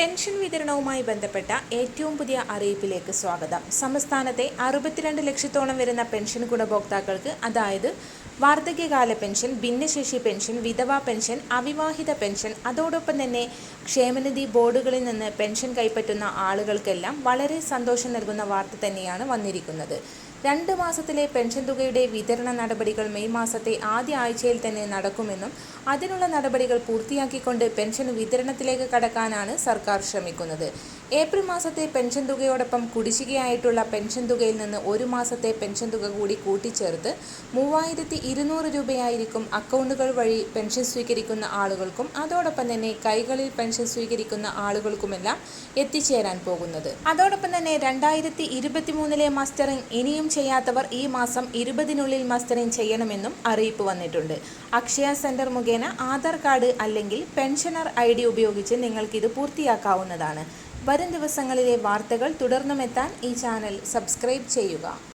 Pension വിതരണവുമായി ബന്ധപ്പെട്ട ഏറ്റവും പുതിയ അറിയിപ്പിലേക്ക് സ്വാഗതം. സംസ്ഥാനത്തെ അറുപത്തിരണ്ട് ലക്ഷത്തോളം വരുന്ന പെൻഷൻ ഗുണഭോക്താക്കൾക്ക് അതായത് വാർദ്ധക്യകാല പെൻഷൻ ഭിന്നശേഷി പെൻഷൻ വിധവാ പെൻഷൻ അവിവാഹിത പെൻഷൻ അതോടൊപ്പം തന്നെ ക്ഷേമനിധി ബോർഡുകളിൽ നിന്ന് പെൻഷൻ കൈപ്പറ്റുന്ന ആളുകൾക്കെല്ലാം വളരെ സന്തോഷം നൽകുന്ന വാർത്ത തന്നെയാണ് വന്നിരിക്കുന്നത്. രണ്ട് മാസത്തിലെ പെൻഷൻ തുകയുടെ വിതരണ നടപടികൾ മെയ് മാസത്തെ ആദ്യ ആഴ്ചയിൽ തന്നെ നടക്കുമെന്നും അതിനുള്ള നടപടികൾ പൂർത്തിയാക്കിക്കൊണ്ട് പെൻഷൻ വിതരണത്തിലേക്ക് കടക്കാനാണ് സർക്കാർ ശ്രമിക്കുന്നത്. ഏപ്രിൽ മാസത്തെ പെൻഷൻ തുകയോടൊപ്പം കുടിശ്ശികയായിട്ടുള്ള പെൻഷൻ തുകയിൽ നിന്ന് ഒരു മാസത്തെ പെൻഷൻ തുക കൂടി കൂട്ടിച്ചേർത്ത് മൂവായിരത്തി ഇരുന്നൂറ് രൂപയായിരിക്കും അക്കൗണ്ടുകൾ വഴി പെൻഷൻ സ്വീകരിക്കുന്ന ആളുകൾക്കും അതോടൊപ്പം തന്നെ കൈകളിൽ പെൻഷൻ സ്വീകരിക്കുന്ന ആളുകൾക്കുമെല്ലാം എത്തിച്ചേരാൻ പോകുന്നത്. അതോടൊപ്പം തന്നെ രണ്ടായിരത്തി ഇരുപത്തി മൂന്നിലെ മസ്റ്ററിംഗ് ഇനിയും ചെയ്യാത്തവർ ഈ മാസം ഇരുപതിനുള്ളിൽ മസ്റ്ററിംഗ് ചെയ്യണമെന്നും അറിയിപ്പ് വന്നിട്ടുണ്ട്. അക്ഷയ സെന്റർ മുഖേന ആധാർ കാർഡ് അല്ലെങ്കിൽ പെൻഷനർ ഐ ഡി ഉപയോഗിച്ച് നിങ്ങൾക്കിത് പൂർത്തിയാക്കാവുന്നതാണ്. വരും ദിവസങ്ങളിലെ വാർത്തകൾ തുടർന്നുമെത്താൻ ഈ ചാനൽ സബ്സ്ക്രൈബ് ചെയ്യുക.